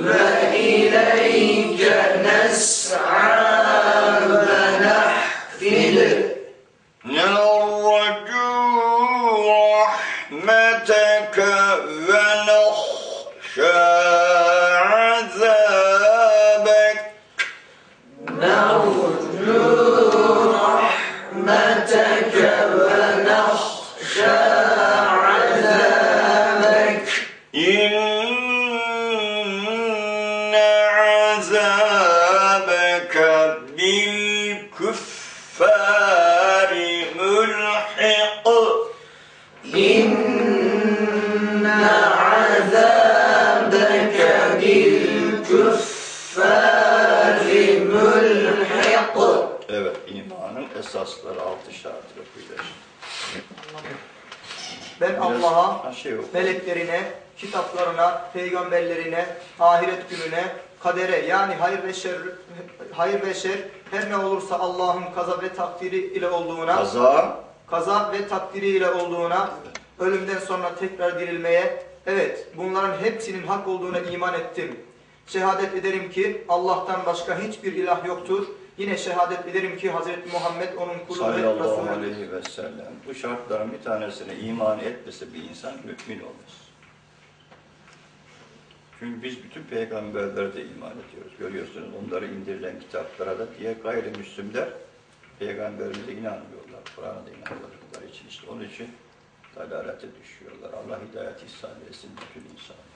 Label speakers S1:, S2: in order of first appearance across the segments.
S1: وإليك نسعى ونحفد
S2: نرجو رحمتك ونخشى عذابك
S1: نرجو رحمتك ونخشى عذابك
S2: بالكفار ملحق Evet, imanın esasları altı şartıyla paylaşın.
S3: Ben Allah'a,
S2: Ha, şey yok.
S3: meleklerine, kitaplarına, peygamberlerine, ahiret gününe, kadere yani hayır ve şer, hayır ve şer her ne olursa Allah'ın kaza ve takdiri ile olduğuna,
S2: Kaza,
S3: kaza ve takdiri ile olduğuna, ölümden sonra tekrar dirilmeye, evet bunların hepsinin hak olduğuna iman ettim. Şehadet ederim ki Allah'tan başka hiçbir ilah yoktur. Yine şehadet ederim ki Hazreti Muhammed onun kulu ve
S2: sallallahu
S3: Resulüdür.
S2: aleyhi ve sellem. Bu şartların bir tanesine iman etmese bir insan mümin olmaz. Çünkü biz bütün peygamberlere de iman ediyoruz. Görüyorsunuz onları indirilen kitaplara da diye gayrimüslimler peygamberimize inanmıyorlar. Kur'an'a da inanmadıkları için işte onun için dalalete düşüyorlar. Allah hidayet ihsan etsin bütün insanlara.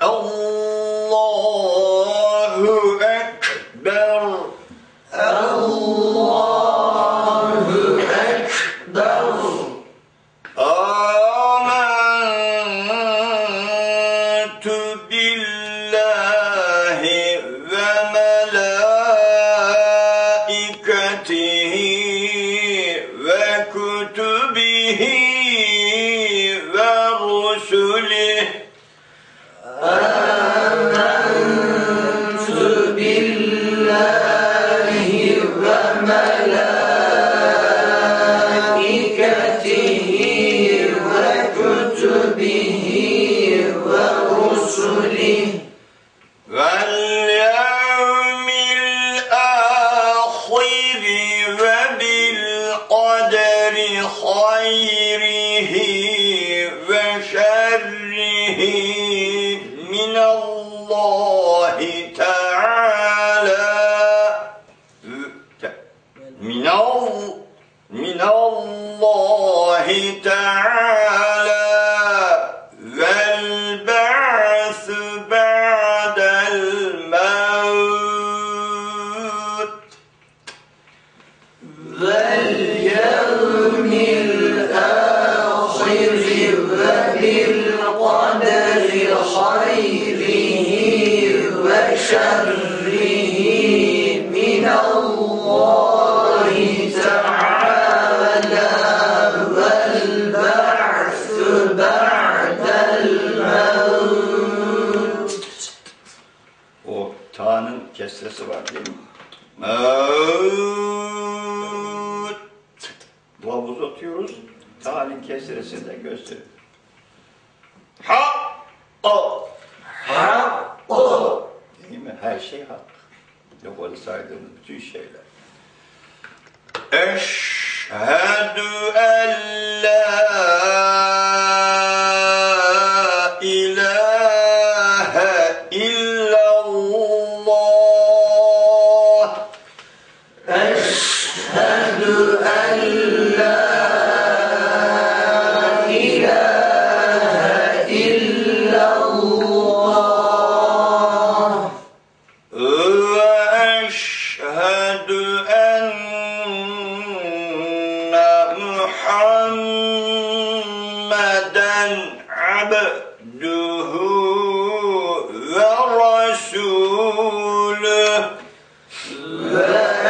S2: Allahu Ekber Allahu Ekber Amentü billah ورسله
S1: آمنت بالله وملائكته
S2: الله تعالى. من من الله تعالى. والبعث بعد الموت.
S1: وشره من الله تعالى والبعث بعد الموت
S2: O ta'nın kesresi var değil mi? Mevt. Vavu uzatıyoruz. Ta'nın kesresini de gösteriyor. Şey hak. Öyle saydığımız bütün şeyler. Eşhedü en عبده ورسوله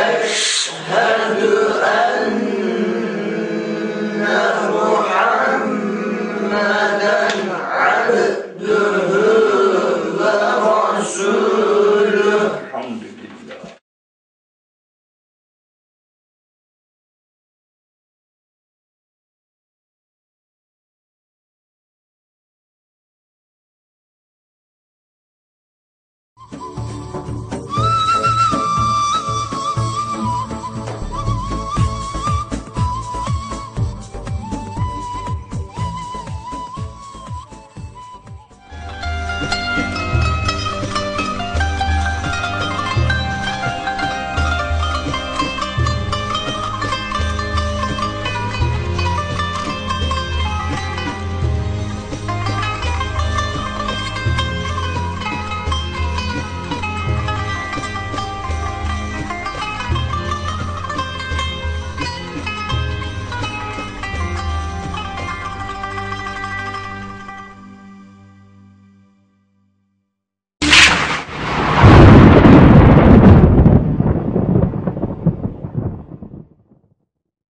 S2: وأشهد أن